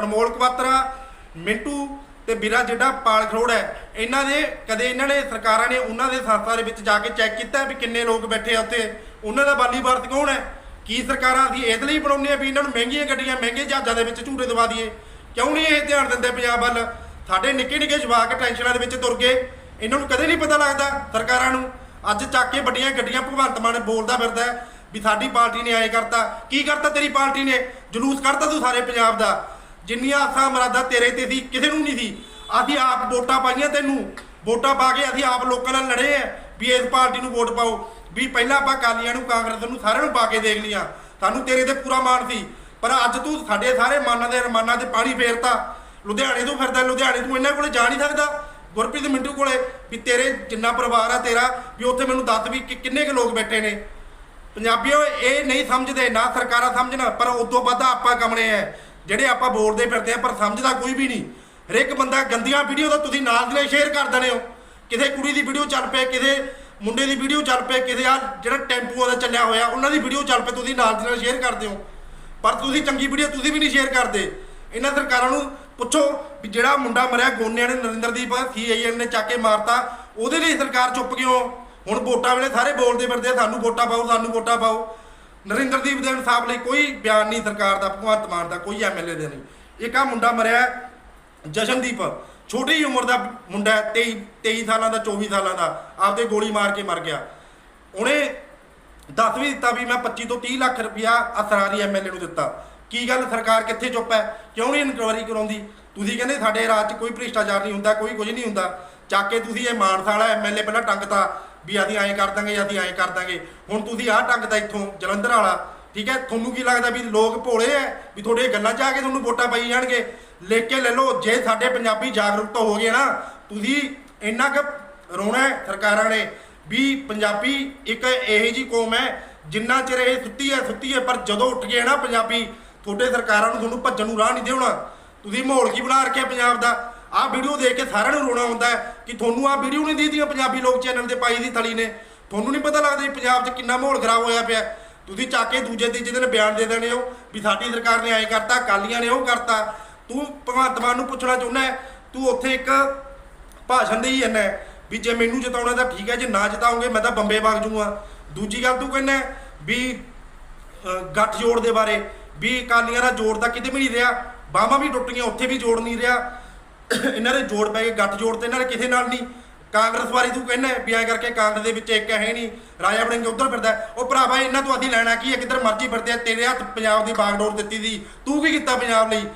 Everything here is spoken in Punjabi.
ਅਨਮੋਲ ਕਵਾਤਰਾ, ਮਿੰਟੂ ਤੇ ਵੀਰਾ ਜਿਹੜਾ ਪਾਲ ਖਰੋੜ ਹੈ, ਇਹਨਾਂ ਦੇ ਕਦੇ ਇਹਨਾਂ ਨੇ ਸਰਕਾਰਾਂ ਨੇ ਉਹਨਾਂ ਦੇ ਸੰਸਥਾ ਦੇ ਵਿੱਚ ਜਾ ਕੇ ਚੈੱਕ ਕੀਤਾ ਵੀ ਕਿੰਨੇ ਲੋਕ ਬੈਠੇ ਆ ਉੱਥੇ, ਉਹਨਾਂ ਦਾ ਬਾਲੀ ਵਰਤ ਕੌਣ ਹੈ? ਕੀ ਸਰਕਾਰਾਂ ਅਸੀਂ ਇਹਦੇ ਲਈ ਬਣਾਉਂਦੇ ਆ ਵੀ ਇਹਨਾਂ ਨੂੰ ਮਹਿੰਗੀਆਂ ਗੱਡੀਆਂ, ਮਹਿੰਗੇ ਜਹਾਜ਼ਾਂ ਦੇ ਵਿੱਚ ਝੂਟੇ ਦਵਾ ਦਈਏ? ਕਿਉਂ ਨਹੀਂ ਇਹ ਧਿਆਨ ਦਿੰਦੇ ਪੰਜਾਬ ਵੱਲ? ਸਾਡੇ ਨਿੱਕੇ ਨਿੱਕੇ ਜਵਾਕ ਟੈਨਸ਼ਨਾਂ ਦੇ ਵਿੱਚ ਤੁਰ ਗਏ, ਇਹਨਾਂ ਨੂੰ ਕਦੇ ਨਹੀਂ ਪਤਾ ਲੱਗਦਾ ਸਰਕਾਰਾਂ ਨੂੰ। ਅੱਜ ਚੱਕ ਕੇ ਵੱਡੀਆਂ ਗੱਡੀਆਂ ਭਗਵੰਤ ਮਾਨ ਬੋਲਦਾ ਫਿਰਦਾ ਵੀ ਸਾਡੀ ਪਾਰਟੀ ਨੇ ਐਂ ਕਰਤਾ। ਕੀ ਕਰਤਾ ਤੇਰੀ ਪਾਰਟੀ ਨੇ? ਜਲੂਸ ਕਰਤਾ ਤੂੰ ਸਾਰੇ ਪੰਜਾਬ ਦਾ। ਜਿੰਨੀਆਂ ਆਸਾਂ ਮਰਾਦਾ ਤੇਰੇ ਤੇ ਸੀ, ਕਿਸੇ ਨੂੰ ਨਹੀਂ ਸੀ। ਅਸੀਂ ਆਪ ਵੋਟਾਂ ਪਾਈਆਂ ਤੈਨੂੰ। ਵੋਟਾਂ ਪਾ ਕੇ ਅਸੀਂ ਆਪ ਲੋਕਾਂ ਨਾਲ ਲੜੇ ਆ। ਵੀ ਇਸ ਪਾਰਟੀ ਨੂੰ ਵੋਟ ਪਾਓ। ਵੀ ਪਹਿਲਾਂ ਆਪਾਂ ਕਾਲੀਆਂ ਨੂੰ, ਕਾਂਗਰਸ ਨੂੰ ਸਾਰਿਆਂ ਨੂੰ ਪਾ ਕੇ ਦੇਖ ਲਿਆ ਸਾਨੂੰ ਤੇਰੇ ਤੇ ਪੂਰਾ ਮਾਣ ਸੀ। ਪਰ ਅੱਜ ਤੂੰ ਸਾਡੇ ਸਾਰੇ ਮਾਨਾਂ ਦੇ ਅਰਮਾਨਾਂ ਤੇ ਪਾਣੀ ਫੇਰਤਾ। ਲੁਧਿਆਣੇ ਤੋਂ ਫਿਰਦਾ, ਲੁਧਿਆਣੇ ਤੋਂ ਇਹਨਾਂ ਕੋਲੇ ਜਾ ਨਹੀਂ ਸਕਦਾ। ਗੁਰਪ੍ਰੀਤ ਮਿੰਟੂ ਕੋਲੇ, ਵੀ ਤੇਰੇ ਜਿੰਨਾ ਪਰਿਵਾਰ ਆ ਤੇਰਾ, ਵੀ ਉੱਥੇ ਮੈਨੂੰ ਦੱਸ ਵੀ ਕਿ ਕਿੰਨੇ ਕੁ ਲੋਕ ਬੈਠੇ ਨੇ। ਪੰਜਾਬੀਓ, ਇਹ ਨਹੀਂ ਸਮਝਦੇ, ਨਾ ਸਰਕਾਰਾਂ ਸਮਝਣ, ਪਰ ਉਦੋਂ ਵੱਧ ਆਪਾਂ ਕਮਣੇ ਆ। ਜਿਹੜੇ ਆਪਾਂ ਬੋਲਦੇ ਫਿਰਦੇ ਆ, ਪਰ ਸਮਝਦਾ ਕੋਈ ਵੀ ਨਹੀਂ। ਹਰੇਕ ਬੰਦਾ ਗੰਦੀਆਂ ਵੀਡੀਓ ਤਾਂ ਤੁਸੀਂ ਨਾਲ ਦੀ ਨਾਲ ਸ਼ੇਅਰ ਕਰ ਦਨੇ ਹੋ। ਕਿਸੇ ਕੁੜੀ ਦੀ ਵੀਡੀਓ ਚੱਲ ਪਏ, ਕਿਸੇ ਮੁੰਡੇ ਦੀ ਵੀਡੀਓ ਚੱਲ ਪਏ, ਕਿਸੇ ਆ ਜਿਹੜਾ ਟੈਂਪੂਆਂ ਦਾ ਚੱਲਿਆ ਹੋਇਆ, ਉਹਨਾਂ ਦੀ ਵੀਡੀਓ ਚੱਲ ਪਏ, ਤੁਸੀਂ ਨਾਲ ਦੀ ਨਾਲ ਸ਼ੇਅਰ ਕਰਦੇ ਹੋ। ਪਰ ਤੁਸੀਂ ਚੰਗੀ ਵੀਡੀਓ ਤੁਸੀਂ ਵੀ ਨਹੀਂ ਸ਼ੇਅਰ ਕਰਦੇ। ਇਹਨਾਂ ਸਰਕਾਰਾਂ ਨੂੰ ਪੁੱਛੋ ਵੀ ਜਿਹੜਾ ਮੁੰਡਾ ਮਰਿਆ, ਗੋਨਿਆਂ ਨੇ ਨਰਿੰਦਰਦੀਪ ਸੀਆਈਐਨ ਨੇ ਚੱਕ ਕੇ ਮਾਰਤਾ, ਉਹਦੇ ਲਈ ਸਰਕਾਰ ਚੁੱਪ ਕਿਉਂ? ਹੁਣ ਵੋਟਾਂ ਵੇਲੇ ਸਾਰੇ ਬੋਲਦੇ ਫਿਰਦੇ ਸਾਨੂੰ ਵੋਟਾਂ ਪਾਓ, ਸਾਨੂੰ ਵੋਟਾਂ ਪਾਓ। ਨਰਿੰਦਰਦੀਪ ਦੇ ਇਨਸਾਫ ਲਈ ਕੋਈ ਬਿਆਨ ਨਹੀਂ ਸਰਕਾਰ ਦਾ ਭਗਵੰਤ ਮਾਨ ਦਾ ਕੋਈ ਐਮਐਲਏ ਦੇ ਨਹੀਂ। ਇੱਕ ਆ ਮੁੰਡਾ ਮਰਿਆ ਜਸ਼ਨਦੀਪ। ਛੋਟੀ ਉਮਰ ਦਾ ਮੁੰਡਾ ਹੈ, 23 23 ਸਾਲਾਂ ਦਾ 24 ਸਾਲਾਂ ਦਾ ਆਪਦੇ ਗੋਲੀ ਮਾਰ ਕੇ ਮਰ ਗਿਆ। ਉਹਨੇ ਦੱਸ ਵੀ ਦਿੱਤਾ ਵੀ ਮੈਂ 25 ਤੋਂ 30 ਲੱਖ ਰੁਪਇਆ ਅਸਰਾਰੀ ਐਮਐਲਏ ਨੂੰ ਦਿੱਤਾ। ਕੀ ਗੱਲ ਸਰਕਾਰ ਕਿੱਥੇ ਚੁੱਪ ਹੈ? ਕਿਉਂ ਨਹੀਂ ਇਨਕੁਆਇਰੀ ਕਰਾਉਂਦੀ? ਤੁਸੀਂ ਕਹਿੰਦੇ ਸਾਡੇ ਰਾਜ 'ਚ ਕੋਈ ਭ੍ਰਿਸ਼ਟਾਚਾਰ ਨਹੀਂ ਹੁੰਦਾ ਕੋਈ ਕੁਝ ਨਹੀਂ ਹੁੰਦਾ। ਚੱਕ ਕੇ ਤੁਸੀਂ ਇਹ ਮਾਨਸਾ ਵਾਲਾ ਐਮਐਲਏ ਪਹਿਲਾਂ ਟੰਗਤਾ। ਵੀ ਅਸੀਂ ਐਂ ਕਰ ਦਾਂਗੇ ਅਸੀਂ ਐਂ ਕਰ ਦਾਂਗੇ। ਹੁਣ ਤੁਸੀਂ ਆਹ ਟੰਗਤਾ ਇੱਥੋਂ ਜਲੰਧਰ ਵਾਲਾ, ਠੀਕ ਹੈ? ਤੁਹਾਨੂੰ ਕੀ ਲੱਗਦਾ ਵੀ ਲੋਕ ਭੋਲੇ ਐ? ਵੀ ਤੁਹਾਡੇ ਗੱਲਾਂ 'ਚ ਆ ਕੇ ਤੁਹਾਨੂੰ ਵੋਟਾਂ ਪਾਈ ਜਾਣਗੇ? ਲਿਖ ਕੇ ਲੈ ਲਓ, ਜੇ ਸਾਡੇ ਪੰਜਾਬੀ ਜਾਗਰੂਕ ਹੋ ਗਏ ਨਾ, ਤੁਸੀਂ ਇੰਨਾ ਕੁ ਰੋਣਾ ਸਰਕਾਰਾਂ ਨੇ ਵੀ ਪੰਜਾਬੀ ਇੱਕ ਇਹੋ ਜੀ ਕੌਮ ਹੈ, ਜਿੰਨਾ ਚਿਰ ਇਹ ਸੁੱਤੀ ਹੈ ਸੁੱਤੀ ਹੈ, ਪਰ ਜਦੋਂ ਉੱਠ ਗਏ ਨਾ ਪੰਜਾਬੀ, ਤੁਹਾਡੇ ਸਰਕਾਰਾਂ ਨੂੰ ਤੁਹਾਨੂੰ ਭੱਜਣ ਨੂੰ ਰਾਹ ਨਹੀਂ ਦੇਣਾ। ਤੁਸੀਂ ਮਾਹੌਲ ਕੀ ਬਣਾ ਰੱਖਿਆ ਪੰਜਾਬ ਦਾ? ਆਹ ਵੀਡੀਓ ਦੇਖ ਕੇ ਸਾਰਿਆਂ ਨੂੰ ਰੋਣਾ ਆਉਂਦਾ ਹੈ ਕਿ ਤੁਹਾਨੂੰ ਆਹ ਵੀਡੀਓ ਨਹੀਂ ਦੀਦੀਆਂ ਪੰਜਾਬੀ ਲੋਕ ਚੈਨਲ ਤੇ ਪਾਈ ਦੀ ਥਲੀ ਨੇ। ਤੁਹਾਨੂੰ ਨਹੀਂ ਪਤਾ ਲੱਗਦਾ ਪੰਜਾਬ 'ਚ ਕਿੰਨਾ ਮਾਹੌਲ ਖਰਾਬ ਹੋਇਆ ਪਿਆ। ਤੁਸੀਂ ਚੱਕ ਕੇ ਦੂਜੇ ਤੀਜੇ ਦਿਨ ਬਿਆਨ ਦੇ ਦੇਣੇ ਹੋ ਵੀ ਸਾਡੀ ਸਰਕਾਰ ਨੇ ਐਂ ਕਰਤਾ ਕਾਲੀਆਂ ਨੇ ਉਹ ਕਰਤਾ। ਤੂੰ ਭਗਵੰਤ ਮਾਨ ਨੂੰ ਪੁੱਛਣਾ ਚਾਹੁੰਦਾ ਤੂੰ ਉੱਥੇ ਇੱਕ ਭਾਸ਼ਣ ਦੇਈ ਜਾਂਦਾ ਵੀ ਜੇ ਮੈਨੂੰ ਜਿਤਾਉਣਾ ਤਾਂ ਠੀਕ ਹੈ ਜੇ ਨਾ ਜਿਤਾਉਂਗੇ ਮੈਂ ਤਾਂ ਬੰਬੇ ਵਗ ਜੂਗਾ ਦੂਜੀ ਗੱਲ ਤੂੰ ਕਹਿੰਦਾ ਵੀ ਅ, ਗੱਠ ਜੋੜ ਦੇ ਬਾਰੇ ਵੀ ਅਕਾਲੀਆਂ ਦਾ ਜੋੜ ਤਾਂ ਕਿਤੇ ਵੀ ਨਹੀਂ ਰਿਹਾ। ਬਾਹਾਂ ਵੀ ਟੁੱਟ ਗਈਆਂ ਉੱਥੇ ਵੀ ਜੋੜ ਨਹੀਂ ਰਿਹਾ। ਇਹਨਾਂ ਦੇ ਜੋੜ ਪੈ ਗਏ, ਗੱਠ ਜੋੜ ਤੇ ਇਹਨਾਂ ਨੇ ਕਿਸੇ ਨਾਲ ਨਹੀਂ। ਕਾਂਗਰਸ ਬਾਰੇ ਤੂੰ ਕਹਿੰਦਾ ਵੀ ਐਂ ਕਰਕੇ ਕਾਂਗਰਸ ਦੇ ਵਿੱਚ ਇੱਕ ਹੈ ਨਹੀਂ, ਰਾਜਾ ਬੜਿੰਗ ਉਧਰ ਫਿਰਦਾ ਹੈ। ਉਹ ਭਰਾਵਾ, ਇਹਨਾਂ ਤੋਂ ਅਸੀਂ ਲੈਣਾ ਕੀ ਹੈ? ਕਿੱਧਰ ਮਰਜ਼ੀ ਫਿਰਦੇ ਆ, ਤੇਰੇ ਹੱਥ ਪੰਜਾਬ ਦੀ ਬਾਗਡੋਰ ਦਿੱਤੀ ਦੀ। ਤੂੰ ਕੀ ਕੀਤਾ ਪੰਜਾਬ ਲਈ?